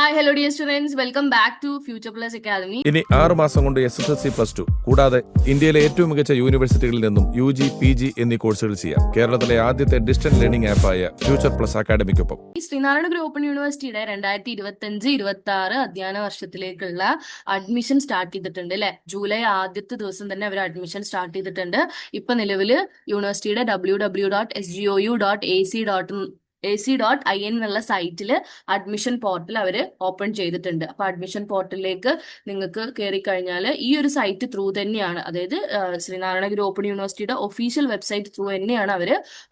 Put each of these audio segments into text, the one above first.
Hi hello dear students welcome back to future plus academy ഇനി ആറ് മാസം കൊണ്ട് S S L C plus two കൂടാതെ ഇന്ത്യയിലെ ഏറ്റവും മികച്ച യൂണിവേഴ്സിറ്റികളിൽ നിന്നും യു ജി പി ജി എന്നീ കോഴ്സുകൾ ചെയ്യാം. കേരളത്തിലെ ആദ്യത്തെ ഡിസ്റ്റന്റ് ലേണിംഗ് ആപ്പായ ഫ്യൂച്ചർ പ്ലസ് അക്കാദമിക്കൊപ്പം ഈ ശ്രീനാരായണ ഗുരു ഓപ്പൺ യൂണിവേഴ്സിറ്റിയുടെ രണ്ടായിരത്തി ഇരുപത്തി അഞ്ച് ഇരുപത്തി ആറ് അധ്യയന വർഷത്തിലേക്കുള്ള അഡ്മിഷൻ സ്റ്റാർട്ട് ചെയ്തിട്ടുണ്ട് അല്ലെ? ജൂലൈ ആദ്യത്തെ ദിവസം തന്നെ അവർ അഡ്മിഷൻ സ്റ്റാർട്ട് ചെയ്തിട്ടുണ്ട്. ഇപ്പൊ നിലവിൽ യൂണിവേഴ്സിറ്റിയുടെ W W dot S G O U dot A C dot A C dot I N എന്നുള്ള സൈറ്റിൽ അഡ്മിഷൻ പോർട്ടൽ അവർ ഓപ്പൺ ചെയ്തിട്ടുണ്ട്. അപ്പൊ അഡ്മിഷൻ പോർട്ടലിലേക്ക് നിങ്ങൾക്ക് കയറി കഴിഞ്ഞാൽ ഈ ഒരു സൈറ്റ് ത്രൂ തന്നെയാണ്. അതായത് ശ്രീനാരായണ ഗുരു ഓപ്പൺ യൂണിവേഴ്സിറ്റിയുടെ ഒഫീഷ്യൽ വെബ്സൈറ്റ് ത്രൂ തന്നെയാണ് അവർ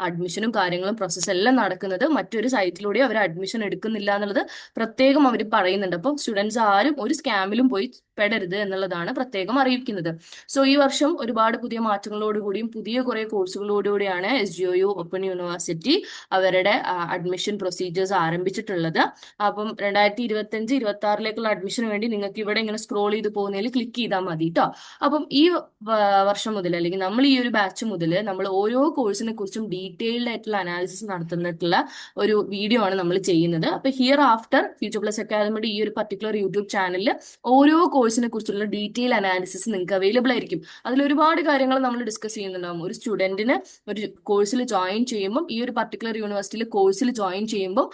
അഡ്മിഷനും കാര്യങ്ങളും പ്രോസസ്സ് എല്ലാം നടക്കുന്നത്. മറ്റൊരു സൈറ്റിലൂടെ അവർ അഡ്മിഷൻ എടുക്കുന്നില്ല എന്നുള്ളത് പ്രത്യേകം അവർ പറയുന്നുണ്ട്. അപ്പോൾ സ്റ്റുഡൻസ് ആരും ഒരു സ്കാമിലും പോയി പെടരുത് എന്നുള്ളതാണ് പ്രത്യേകം അറിയിക്കുന്നത്. സോ ഈ വർഷം ഒരുപാട് പുതിയ മാറ്റങ്ങളോടുകൂടിയും പുതിയ കുറെ കോഴ്സുകളോടുകൂടിയാണ് S G O U open university അവരുടെ അഡ്മിഷൻ പ്രൊസീജിയേഴ്സ് ആരംഭിച്ചിട്ടുള്ളത്. അപ്പം രണ്ടായിരത്തി ഇരുപത്തി അഞ്ച് ഇരുപത്തി ആറിലേക്കുള്ള അഡ്മിഷന് വേണ്ടി നിങ്ങൾക്ക് ഇവിടെ ഇങ്ങനെ സ്ക്രോൾ ചെയ്ത് പോകുന്നതിൽ ക്ലിക്ക് ചെയ്താൽ മതി കേട്ടോ അപ്പം ഈ വർഷം മുതൽ അല്ലെങ്കിൽ നമ്മൾ ഈ ഒരു ബാച്ച് മുതൽ നമ്മൾ ഓരോ കോഴ്സിനെ കുറിച്ചും ഡീറ്റെയിൽഡ് ആയിട്ടുള്ള അനാലിസിസ് നടത്തുന്നിട്ടുള്ള ഒരു വീഡിയോ ആണ് നമ്മൾ ചെയ്യുന്നത്. അപ്പൊ ഹിയർ ആഫ്റ്റർ ഫ്യൂച്ചർ പ്ലസ് അക്കാദമിയുടെ ഈ ഒരു പർട്ടിക്കുലർ യൂട്യൂബ് ചാനലിൽ ഓരോ കോഴ്സിനെ കുറിച്ചുള്ള ഡീറ്റെയിൽ അനാലിസിസ് നിങ്ങൾക്ക് അവൈലബിൾ ആയിരിക്കും. അതിൽ ഒരുപാട് കാര്യങ്ങൾ നമ്മൾ ഡിസ്കസ് ചെയ്യുന്നുണ്ടാവും. ഒരു സ്റ്റുഡന്റിന് ഒരു കോഴ്സിൽ ജോയിൻ ചെയ്യുമ്പോൾ ഈ ഒരു പർട്ടിക്കുലർ യൂണിവേഴ്സിറ്റിയിൽ കോഴ്സിൽ ജോയിൻ ചെയ്യുമ്പോൾ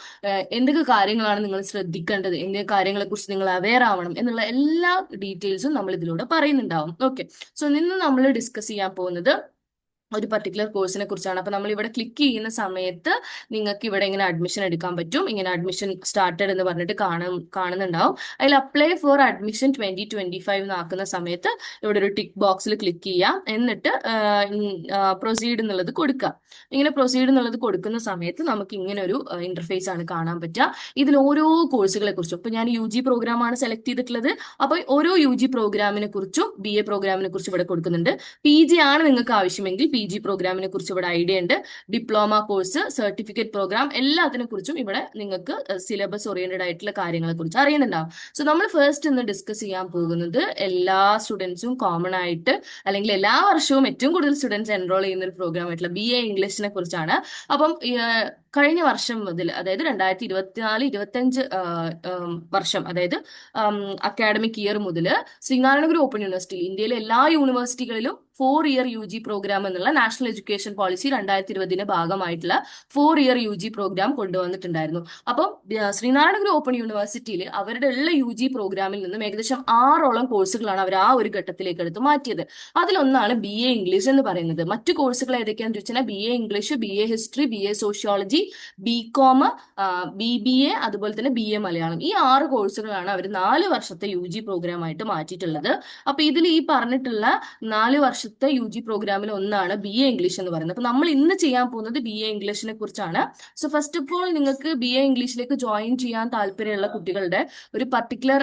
എന്തൊക്കെ കാര്യങ്ങളാണ് നിങ്ങൾ ശ്രദ്ധിക്കേണ്ടത്? എന്തൊക്കെ കാര്യങ്ങളെ കുറിച്ച് നിങ്ങൾ അവെയർ ആവണം? എന്നുള്ള എല്ലാ ഡീറ്റെയിൽസും നമ്മൾ ഇതിലൂടെ പറയുന്നുണ്ടാവും. ഓക്കെ സോ ഇന്ന് നമ്മൾ ഡിസ്കസ് ചെയ്യാൻ പോകുന്നത് ഒരു പർട്ടിക്കുലർ കോഴ്സിനെ കുറിച്ചാണ്. അപ്പൊ നമ്മൾ ഇവിടെ ക്ലിക്ക് ചെയ്യുന്ന സമയത്ത് നിങ്ങൾക്ക് ഇവിടെ ഇങ്ങനെ അഡ്മിഷൻ എടുക്കാൻ പറ്റും. ഇങ്ങനെ അഡ്മിഷൻ സ്റ്റാർട്ടഡ് എന്ന് പറഞ്ഞിട്ട് കാണും കാണുന്നുണ്ടാവും. അതിൽ apply for admission twenty twenty five എന്നാക്കുന്ന സമയത്ത് ഇവിടെ ഒരു ടിക്ക് ബോക്സിൽ ക്ലിക്ക് ചെയ്യാം. എന്നിട്ട് പ്രൊസീഡ് എന്നുള്ളത് കൊടുക്കുക. ഇങ്ങനെ പ്രൊസീഡ് എന്നുള്ളത് കൊടുക്കുന്ന സമയത്ത് നമുക്ക് ഇങ്ങനെ ഒരു ഇന്റർഫേസ് ആണ് കാണാൻ പറ്റുക. ഇതിൽ ഓരോ കോഴ്സുകളെ കുറിച്ചും. ഇപ്പൊ ഞാൻ യു ജി പ്രോഗ്രാം ആണ് സെലക്ട് ചെയ്തിട്ടുള്ളത്. അപ്പൊ ഓരോ യു ജി പ്രോഗ്രാമിനെ കുറിച്ചും ബി എ പ്രോഗ്രാമിനെ കുറിച്ചും ഇവിടെ കൊടുക്കുന്നുണ്ട്. പി ജി ആണ് നിങ്ങൾക്ക് ആവശ്യമെങ്കിൽ പി ജി പ്രോഗ്രാമിനെ കുറിച്ച് ഇവിടെ ഐഡിയ ഉണ്ട്. ഡിപ്ലോമ കോഴ്സ് സർട്ടിഫിക്കറ്റ് പ്രോഗ്രാം എല്ലാത്തിനെ കുറിച്ചും ഇവിടെ നിങ്ങൾക്ക് സിലബസ് ഓറിയന്റഡ് ആയിട്ടുള്ള കാര്യങ്ങളെ കുറിച്ച് അറിയുന്നുണ്ടാവും. സോ നമ്മൾ ഫസ്റ്റ് ഇന്ന് ഡിസ്കസ് ചെയ്യാൻ പോകുന്നത് എല്ലാ സ്റ്റുഡൻസും കോമൺ ആയിട്ട് അല്ലെങ്കിൽ എല്ലാ വർഷവും ഏറ്റവും കൂടുതൽ സ്റ്റുഡൻസ് എൻറോൾ ചെയ്യുന്ന ഒരു പ്രോഗ്രാം ആയിട്ടുള്ള ബി എ ഇംഗ്ലീഷിനെ കുറിച്ചാണ്. അപ്പം കഴിഞ്ഞ വർഷം മുതൽ അതായത് രണ്ടായിരത്തി ഇരുപത്തിനാല് ഇരുപത്തഞ്ച് വർഷം അതായത് അക്കാഡമിക് ഇയർ മുതൽ ശ്രീനാരായണ ഗുരു ഓപ്പൺ യൂണിവേഴ്സിറ്റിയിൽ ഇന്ത്യയിലെ എല്ലാ യൂണിവേഴ്സിറ്റികളിലും four year U G program എന്നുള്ള നാഷണൽ എഡ്യൂക്കേഷൻ പോളിസി രണ്ടായിരത്തി ഇരുപതിന്റെ ഭാഗമായിട്ടുള്ള four year U G program കൊണ്ടുവന്നിട്ടുണ്ടായിരുന്നു. അപ്പം ശ്രീനാരായണഗുരു ശ്രീനാരായണ ഗുരു ഓപ്പൺ യൂണിവേഴ്സിറ്റിയിൽ അവരുടെ ഉള്ള യു ജി പ്രോഗ്രാമിൽ നിന്നും ഏകദേശം ആറോളം കോഴ്സുകളാണ് അവർ ആ ഒരു ഘട്ടത്തിലേക്ക് എടുത്ത് മാറ്റിയത്. അതിലൊന്നാണ് ബി എ ഇംഗ്ലീഷ് എന്ന് പറയുന്നത്. മറ്റു കോഴ്സുകൾ ഏതൊക്കെയാണെന്ന് ചോദിച്ചാൽ B A English B A history B A sociology B com B B A അതുപോലെ തന്നെ ബി എ മലയാളം. ഈ ആറ് കോഴ്സുകളാണ് അവർ നാല് വർഷത്തെ യു ജി പ്രോഗ്രാം ആയിട്ട് മാറ്റിയിട്ടുള്ളത്. അപ്പൊ ഇതിൽ ഈ പറഞ്ഞിട്ടുള്ള നാല് വർഷത്തെ യു ജി പ്രോഗ്രാമിൽ ഒന്നാണ് ബി എ ഇംഗ്ലീഷ് എന്ന് പറയുന്നത്. അപ്പൊ നമ്മൾ ഇന്ന് ചെയ്യാൻ പോകുന്നത് ബി എ ഇംഗ്ലീഷിനെ കുറിച്ചാണ്. സോ ഫസ്റ്റ് ഓഫ് ഓൾ നിങ്ങൾക്ക് ബി എ ഇംഗ്ലീഷിലേക്ക് ജോയിൻ ചെയ്യാൻ താല്പര്യമുള്ള കുട്ടികളുടെ ഒരു പർട്ടിക്കുലർ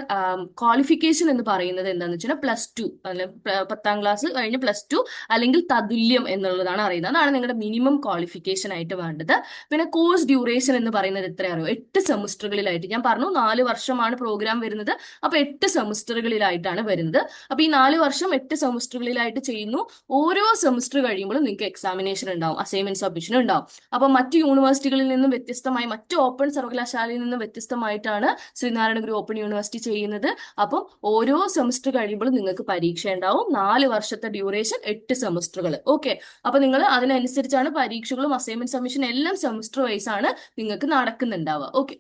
ക്വാളിഫിക്കേഷൻ എന്ന് പറയുന്നത് എന്താണെന്ന് വെച്ചാൽ പ്ലസ് ടു അല്ലെങ്കിൽ പത്താം ക്ലാസ് കഴിഞ്ഞ് പ്ലസ് ടു അല്ലെങ്കിൽ തതുല്യം എന്നുള്ളതാണ് അറിയുന്നത്. അതാണ് നിങ്ങളുടെ മിനിമം ക്വാളിഫിക്കേഷൻ ആയിട്ട് വേണ്ടത്. പിന്നെ കോഴ്സ് ഡ്യൂറേഷൻ എന്ന് പറയുന്നത് എത്ര അറിയോ എട്ട് സെമിസ്റ്ററുകളിലായിട്ട്. ഞാൻ പറഞ്ഞു നാല് വർഷമാണ് പ്രോഗ്രാം വരുന്നത്. അപ്പൊ എട്ട് സെമസ്റ്ററുകളിലായിട്ടാണ് വരുന്നത്. അപ്പൊ ഈ നാല് വർഷം എട്ട് സെമസ്റ്ററുകളിലായിട്ട് ചെയ്യുന്നു. ഓരോ സെമസ്റ്റർ കഴിയുമ്പോഴും നിങ്ങൾക്ക് എക്സാമിനേഷൻ ഉണ്ടാവും അസൈൻമെന്റ് സബ്മിഷൻ ഉണ്ടാവും. അപ്പൊ മറ്റ് യൂണിവേഴ്സിറ്റികളിൽ നിന്നും വ്യത്യസ്തമായി മറ്റ് ഓപ്പൺ സർവകലാശാലയിൽ നിന്നും വ്യത്യസ്തമായിട്ടാണ് ശ്രീനാരായണ ഗുരു ഓപ്പൺ യൂണിവേഴ്സിറ്റി ചെയ്യുന്നത്. അപ്പം ഓരോ സെമസ്റ്റർ കഴിയുമ്പോഴും നിങ്ങൾക്ക് പരീക്ഷ ഉണ്ടാവും. നാല് വർഷത്തെ ഡ്യൂറേഷൻ എട്ട് സെമസ്റ്ററുകൾ. ഓക്കെ അപ്പൊ നിങ്ങൾ അതിനനുസരിച്ചാണ് പരീക്ഷകളും അസൈൻമെന്റ് സബ്മിഷൻ എല്ലാം സെമിസ്റ്റർ വൈസ് ആണ് നിങ്ങൾക്ക് നടക്കുന്നുണ്ടാവുക. ഓക്കെ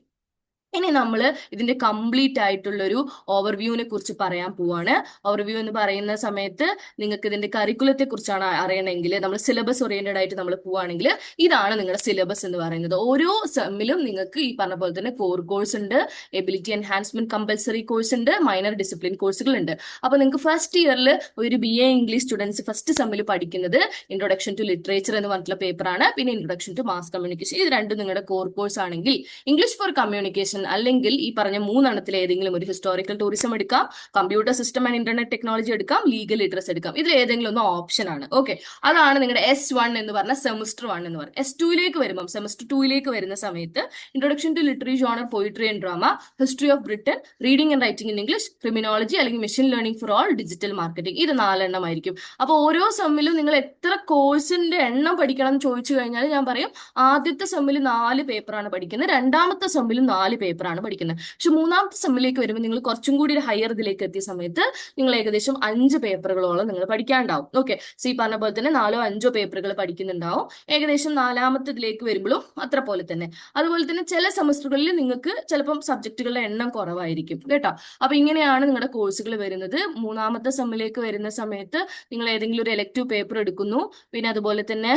ഇനി നമ്മൾ ഇതിന്റെ കംപ്ലീറ്റ് ആയിട്ടുള്ള ഒരു ഓവർവ്യൂവിനെ കുറിച്ച് പറയാൻ പോവാണ്. ഓവർവ്യൂ എന്ന് പറയുന്ന സമയത്ത് നിങ്ങൾക്ക് ഇതിന്റെ കരിക്കുലത്തെ കുറിച്ചാണ് അറിയണമെങ്കിൽ നമ്മൾ സിലബസ് ഓറിയന്റഡ് ആയിട്ട് നമ്മൾ പോവാണെങ്കിൽ ഇതാണ് നിങ്ങളുടെ സിലബസ് എന്ന് പറയുന്നത്. ഓരോ സെമ്മിലും നിങ്ങൾക്ക് ഈ പറഞ്ഞ പോലെ തന്നെ കോർ കോഴ്സ് ഉണ്ട് എബിലിറ്റി എൻഹാൻസ്മെന്റ് കമ്പൽസറി കോഴ്സ് ഉണ്ട് മൈനർ ഡിസിപ്ലിൻ കോഴ്സുകൾ ഉണ്ട്. അപ്പൊ നിങ്ങൾക്ക് ഫസ്റ്റ് ഇയറിൽ ഒരു B A English students first സെമ്മിൽ പഠിക്കുന്നത് ഇൻട്രൊഡക്ഷൻ ടു ലിറ്ററേച്ചർ എന്ന് പറഞ്ഞിട്ടുള്ള പേപ്പറാണ് പിന്നെ ഇൻട്രൊഡക്ഷൻ ടു മാസ് കമ്മ്യൂണിക്കേഷൻ ഇത് രണ്ടും നിങ്ങളുടെ കോർ കോഴ്സ് ആണെങ്കിൽ ഇംഗ്ലീഷ് ഫോർ കമ്മ്യൂണിക്കേഷൻ അല്ലെങ്കിൽ ഈ പറഞ്ഞ മൂന്നെണ്ണത്തിൽ ഏതെങ്കിലും ഒരു ഹിസ്റ്റോറിക്കൽ ടൂറിസം എടുക്കാം computer system and internet technology എടുക്കാം ലീഗൽ ലിറ്ററസ് എടുക്കാം. ഇതിൽ ഏതെങ്കിലും ഒന്ന് ഓപ്ഷൻ ആണ്. ഓക്കെ അതാണ് നിങ്ങളുടെ എസ് വൺ എന്ന് പറഞ്ഞ സെമിസ്റ്റർ വൺ എന്ന് പറയുന്നത്. എസ് ടുയിലേക്ക് വരുമ്പോൾ സെമിസ്റ്റർ ടൂയിലേക്ക് വരുന്ന സമയത്ത് introduction to literary genre poetry and drama history of Britain reading and writing in English criminology അല്ലെങ്കിൽ machine learning for all digital marketing ഇത് നാലെണ്ണം ആയിരിക്കും അപ്പോൾ ഓരോ സെമ്മിലും നിങ്ങൾ എത്ര കോഴ്സിന്റെ എണ്ണം പഠിക്കണം എന്ന് ചോദിച്ചു കഴിഞ്ഞാൽ ഞാൻ പറയും ആദ്യത്തെ സെമ്മിൽ നാല് പേപ്പറാണ് പഠിക്കുന്നത്. രണ്ടാമത്തെ സെമ്മിലും നാല് പേപ്പർ പേപ്പറാണ് പഠിക്കുന്നത്. പക്ഷെ മൂന്നാമത്തെ സെമ്മിലേക്ക് വരുമ്പോൾ നിങ്ങൾ കുറച്ചും കൂടി ഒരു ഹയർ ഇതിലേക്ക് എത്തിയ സമയത്ത് നിങ്ങൾ ഏകദേശം അഞ്ച് പേപ്പറുകളോളം നിങ്ങൾ പഠിക്കാണ്ടാവും. ഓക്കെ സോ പറഞ്ഞ പോലെ തന്നെ നാലോ അഞ്ചോ പേപ്പറുകൾ പഠിക്കുന്നുണ്ടാവും. ഏകദേശം നാലാമത്തെ ഇതിലേക്ക് വരുമ്പോഴും അത്ര പോലെ തന്നെ. അതുപോലെ തന്നെ ചില സെമസ്റ്ററുകളിൽ നിങ്ങൾക്ക് ചിലപ്പം സബ്ജക്റ്റുകളുടെ എണ്ണം കുറവായിരിക്കും. കേട്ടോ. അപ്പൊ ഇങ്ങനെയാണ് നിങ്ങളുടെ കോഴ്സുകൾ വരുന്നത്. മൂന്നാമത്തെ സെമ്മിലേക്ക് വരുന്ന സമയത്ത് നിങ്ങൾ ഏതെങ്കിലും ഒരു എലക്റ്റീവ് പേപ്പർ എടുക്കുന്നു. പിന്നെ അതുപോലെ തന്നെ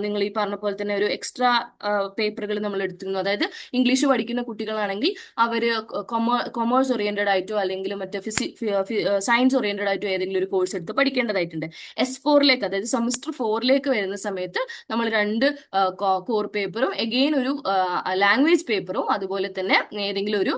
നിങ്ങൾ ഈ പറഞ്ഞ പോലെ തന്നെ ഒരു എക്സ്ട്രാ പേപ്പറുകൾ നമ്മൾ എടുക്കുന്നു അതായത് ഇംഗ്ലീഷ് പഠിക്കുന്ന കുട്ടികളാണെങ്കിൽ അവർ കൊമേഴ്സ് ഓറിയന്റഡ് ആയിട്ടോ അല്ലെങ്കിൽ മറ്റേ ഫിസി സയൻസ് ഓറിയന്റഡ് ആയിട്ടോ ഏതെങ്കിലും ഒരു കോഴ്സ് എടുത്ത് പഠിക്കേണ്ടതായിട്ടുണ്ട്. എസ് ഫോറിലേക്ക് അതായത് സെമിസ്റ്റർ ഫോറിലേക്ക് വരുന്ന സമയത്ത് നമ്മൾ രണ്ട് കോർ പേപ്പറും എഗെയിൻ ഒരു ലാംഗ്വേജ് പേപ്പറും അതുപോലെ തന്നെ ഏതെങ്കിലും ഒരു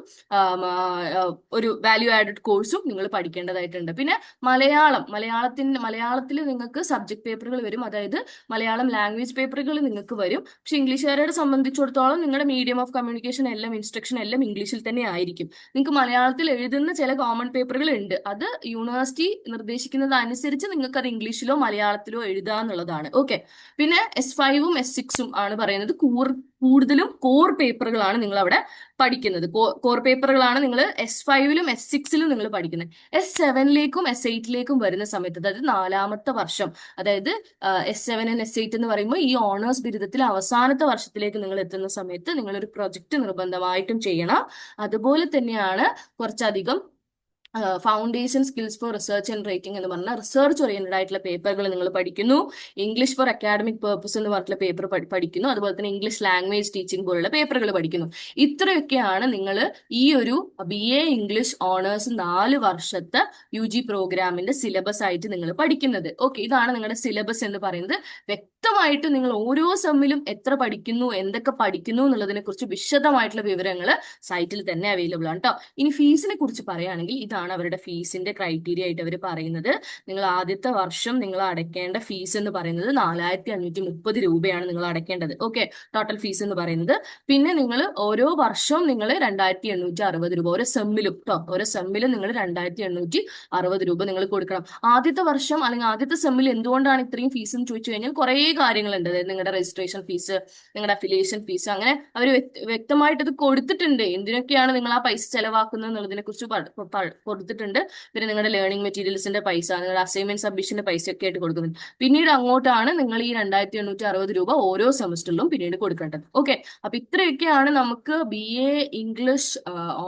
ഒരു വാല്യൂ ആഡഡ് കോഴ്സും നിങ്ങൾ പഠിക്കേണ്ടതായിട്ടുണ്ട്. പിന്നെ മലയാളം മലയാളത്തിന് മലയാളത്തിൽ നിങ്ങൾക്ക് സബ്ജക്ട് പേപ്പറുകൾ വരും. അതായത് മലയാളം ലാംഗ്വേജ് പേപ്പറുകൾ നിങ്ങൾക്ക് വരും. പക്ഷെ ഇംഗ്ലീഷുകാരെ സംബന്ധിച്ചിടത്തോളം നിങ്ങളുടെ മീഡിയം ഓഫ് കമ്മ്യൂണിക്കേഷൻ എല്ലാം ഇൻസ്ട്രക്ഷൻ എല്ലാം ഇംഗ്ലീഷിൽ തന്നെ ആയിരിക്കും. നിങ്ങൾക്ക് മലയാളത്തിൽ എഴുതുന്ന ചില കോമൺ പേപ്പറുകൾ ഉണ്ട് അത് യൂണിവേഴ്സിറ്റി നിർദ്ദേശിക്കുന്നത് അനുസരിച്ച് നിങ്ങൾക്ക് അത് ഇംഗ്ലീഷിലോ മലയാളത്തിലോ എഴുതാന്നുള്ളതാണ് ഓക്കെ പിന്നെ എസ് ഫൈവും എസ് സിക്സും ആണ് പറയുന്നത്. കൂടുതലും കോർ പേപ്പറുകളാണ് നിങ്ങൾ അവിടെ പഠിക്കുന്നത്. കോർ പേപ്പറുകളാണ് നിങ്ങൾ എസ് ഫൈവിലും എസ് സിക്സിലും നിങ്ങൾ പഠിക്കുന്നത്. എസ് സെവനിലേക്കും എസ് എയ്റ്റിലേക്കും വരുന്ന സമയത്ത് അതായത് നാലാമത്തെ വർഷം അതായത് S seven and S eight എന്ന് പറയുമ്പോൾ ഈ ഓണേഴ്സ് ബിരുദത്തിൽ അവസാനത്തെ വർഷത്തിലേക്ക് നിങ്ങൾ എത്തുന്ന സമയത്ത് നിങ്ങളൊരു പ്രൊജക്ട് നിർബന്ധമായിട്ടും ചെയ്യണം. അതുപോലെ തന്നെയാണ് കുറച്ചധികം foundation skills for research and writing എന്ന് പറഞ്ഞാൽ റിസർച്ച് ഓറിയന്റഡ് ആയിട്ടുള്ള പേപ്പറുകൾ നിങ്ങൾ പഠിക്കുന്നു. ഇംഗ്ലീഷ് ഫോർ അക്കാഡമിക് പേർപ്പസ് എന്ന് പറഞ്ഞിട്ടുള്ള പേപ്പർ പഠിക്കുന്നു. അതുപോലെ തന്നെ ഇംഗ്ലീഷ് ലാംഗ്വേജ് ടീച്ചിങ് പോലുള്ള പേപ്പറുകൾ പഠിക്കുന്നു. ഇത്രയൊക്കെയാണ് നിങ്ങൾ ഈ ഒരു ബി എ ഇംഗ്ലീഷ് ഓണേഴ്സ് നാല് വർഷത്തെ യു ജി പ്രോഗ്രാമിന്റെ സിലബസ് ആയിട്ട് നിങ്ങൾ പഠിക്കുന്നത്. ഓക്കെ ഇതാണ് നിങ്ങളുടെ സിലബസ് എന്ന് പറയുന്നത്. വ്യക്തമായിട്ട് നിങ്ങൾ ഓരോ സെമ്മിലും എത്ര പഠിക്കുന്നു എന്തൊക്കെ പഠിക്കുന്നു എന്നുള്ളതിനെ കുറിച്ച് വിശദമായിട്ടുള്ള വിവരങ്ങൾ സൈറ്റിൽ തന്നെ അവൈലബിൾ ആണ് കേട്ടോ ഇനി ഫീസിനെ കുറിച്ച് പറയുകയാണെങ്കിൽ ഇതാണ് അവരുടെ ഫീസിന്റെ ക്രൈറ്റീരിയ ആയിട്ട് അവർ പറയുന്നത്. നിങ്ങൾ ആദ്യത്തെ വർഷം നിങ്ങൾ അടയ്ക്കേണ്ട ഫീസ് എന്ന് പറയുന്നത് നാലായിരത്തി അഞ്ഞൂറ്റി മുപ്പത് രൂപയാണ് നിങ്ങൾ അടയ്ക്കേണ്ടത്. ഓക്കെ ടോട്ടൽ ഫീസ് എന്ന് പറയുന്നത്. പിന്നെ നിങ്ങൾ ഓരോ വർഷവും നിങ്ങൾ രണ്ടായിരത്തി എണ്ണൂറ്റി അറുപത് രൂപ ഓരോ സെമ്മിലും കേട്ടോ ഓരോ സെമ്മിലും നിങ്ങൾ രണ്ടായിരത്തി എണ്ണൂറ്റി അറുപത് രൂപ നിങ്ങൾ കൊടുക്കണം. ആദ്യത്തെ വർഷം അല്ലെങ്കിൽ ആദ്യത്തെ സെമ്മിൽ എന്തുകൊണ്ടാണ് ഇത്രയും ഫീസ് എന്ന് ചോദിച്ചു കഴിഞ്ഞാൽ കുറേ കാര്യങ്ങളുണ്ട്. അതായത് നിങ്ങളുടെ രജിസ്ട്രേഷൻ ഫീസ് നിങ്ങളുടെ അഫിലിയേഷൻ ഫീസ് അങ്ങനെ അവർ വ്യക്തമായിട്ട് ഇത് കൊടുത്തിട്ടുണ്ട്. എന്തിനൊക്കെയാണ് നിങ്ങൾ ആ പൈസ ചെലവാക്കുന്നത് എന്നുള്ളതിനെ കുറിച്ച് കൊടുത്തിട്ടുണ്ട്. പിന്നെ നിങ്ങളുടെ ലേണിംഗ് മെറ്റീരിയൽസിന്റെ പൈസ നിങ്ങളുടെ അസൈൻമെന്റ് സബ്മിഷന്റെ പൈസ ഒക്കെ ആയിട്ട് കൊടുക്കുന്നുണ്ട്. പിന്നീട് അങ്ങോട്ടാണ് നിങ്ങൾ ഈ രണ്ടായിരത്തി എണ്ണൂറ്റി അറുപത് രൂപ ഓരോ സെമസ്റ്ററിലും പിന്നീട് കൊടുക്കേണ്ടത്. ഓക്കെ അപ്പൊ ഇത്രയൊക്കെയാണ് നമുക്ക് ബി എ ഇംഗ്ലീഷ്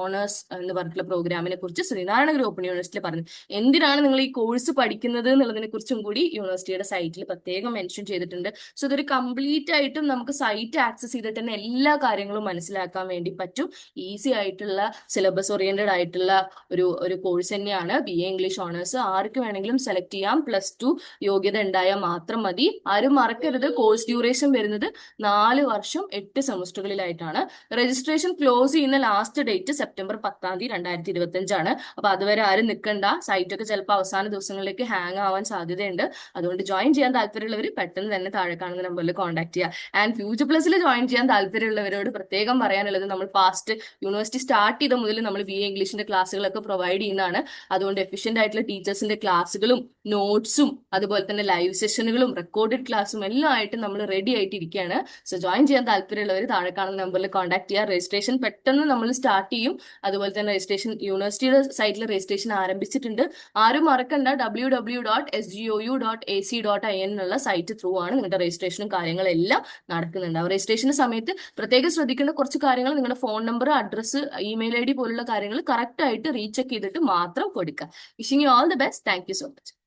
ഓണേഴ്സ് എന്ന് പറഞ്ഞിട്ടുള്ള പ്രോഗ്രാമിനെ കുറിച്ച് ശ്രീനാരായണ ഗുരു ഓപ്പൺ യൂണിവേഴ്സിറ്റി പറഞ്ഞത്. എന്തിനാണ് നിങ്ങൾ ഈ കോഴ്സ് പഠിക്കുന്നത് എന്നുള്ളതിനെ കുറിച്ചും കൂടി യൂണിവേഴ്സിറ്റിയുടെ സൈറ്റിൽ പ്രത്യേകം മെൻഷൻ ചെയ്തിട്ടുണ്ട്. സോ ഇതൊരു കംപ്ലീറ്റ് ആയിട്ടും നമുക്ക് സൈറ്റ് ആക്സസ് ചെയ്തിട്ട് തന്നെ എല്ലാ കാര്യങ്ങളും മനസ്സിലാക്കാൻ വേണ്ടി പറ്റും. ഈസി ആയിട്ടുള്ള സിലബസ് ഓറിയന്റഡ് ആയിട്ടുള്ള ഒരു ഒരു കോഴ്സ് തന്നെയാണ്. ബി എ ഇംഗ്ലീഷ് ഓണേഴ്സ് ആർക്ക് വേണമെങ്കിലും സെലക്ട് ചെയ്യാം. പ്ലസ് ടു യോഗ്യത ഉണ്ടായാൽ മാത്രം മതി. ആരും മറക്കരുത്. കോഴ്സ് ഡ്യൂറേഷൻ വരുന്നത് നാല് വർഷം എട്ട് സെമസ്റ്ററുകളിലായിട്ടാണ്. രജിസ്ട്രേഷൻ ക്ലോസ് ചെയ്യുന്ന ലാസ്റ്റ് ഡേറ്റ് സെപ്റ്റംബർ പത്താം തീയതി രണ്ടായിരത്തി ഇരുപത്തി അഞ്ചാണ് അപ്പൊ അതുവരെ ആരും നിൽക്കണ്ട സൈറ്റൊക്കെ ചിലപ്പോൾ അവസാന ദിവസങ്ങളിലേക്ക് ഹാങ് ആവാൻ സാധ്യതയുണ്ട്. അതുകൊണ്ട് ജോയിൻ ചെയ്യാൻ താല്പര്യമുള്ളവർ പെട്ടെന്ന് തന്നെ താഴെ കാണുന്ന നമ്പറിൽ കോൺടാക്ട് ചെയ്യുക ആൻഡ് ഫ്യൂച്ചർ പ്ലസിൽ ജോയിൻ ചെയ്യാൻ താല്പര്യമുള്ളവരോട് പ്രത്യേകം പറയാനുള്ളത് നമ്മൾ പാസ്റ്റ് യൂണിവേഴ്സിറ്റി സ്റ്റാർട്ട് ചെയ്ത മുതൽ നമ്മൾ ബി എ ഇംഗ്ലീഷിന്റെ ക്ലാസ്സുകളൊക്കെ പ്രൊവൈഡ് ചെയ്യുന്നതാണ് അതുകൊണ്ട് എഫിഷ്യന്റ് ആയിട്ടുള്ള ടീച്ചേഴ്സിന്റെ ക്ലാസ്സുകളും നോട്ട്സും അതുപോലെ തന്നെ ലൈവ് സെഷനുകളും റെക്കോർഡഡ് ക്ലാസ്സും എല്ലാം ആയിട്ട് നമ്മൾ റെഡി ആയിട്ടിരിക്കുകയാണ് സോ ജോയിൻ ചെയ്യാൻ താല്പര്യമുള്ളവർ താഴെ കാണുന്ന നമ്പറിൽ കോൺടാക്ട് ചെയ്യുക രജിസ്ട്രേഷൻ പെട്ടെന്ന് നമ്മൾ സ്റ്റാർട്ട് ചെയ്യും. അതുപോലെ തന്നെ രജിസ്ട്രേഷൻ യൂണിവേഴ്സിറ്റിയുടെ സൈറ്റിൽ രജിസ്ട്രേഷൻ ആരംഭിച്ചിട്ടുണ്ട്. ആരും മറക്കണ്ട. W W dot S G O U dot A C dot I N എന്നുള്ള സൈറ്റ് ത്രൂ ആണ് നിങ്ങളുടെ രജിസ്ട്രേഷനും കാര്യങ്ങളെല്ലാം നടക്കുന്നുണ്ടാവും രജിസ്ട്രേഷന് സമയത്ത് പ്രത്യേകം ശ്രദ്ധിക്കേണ്ട കുറച്ച് കാര്യങ്ങൾ. നിങ്ങളുടെ phone number address email I D പോലുള്ള കാര്യങ്ങൾ കറക്റ്റ് ആയിട്ട് റീചെക്ക് ചെയ്തിട്ട് മാത്രം കൊടുക്കുക wishing you all the best. Thank you so much.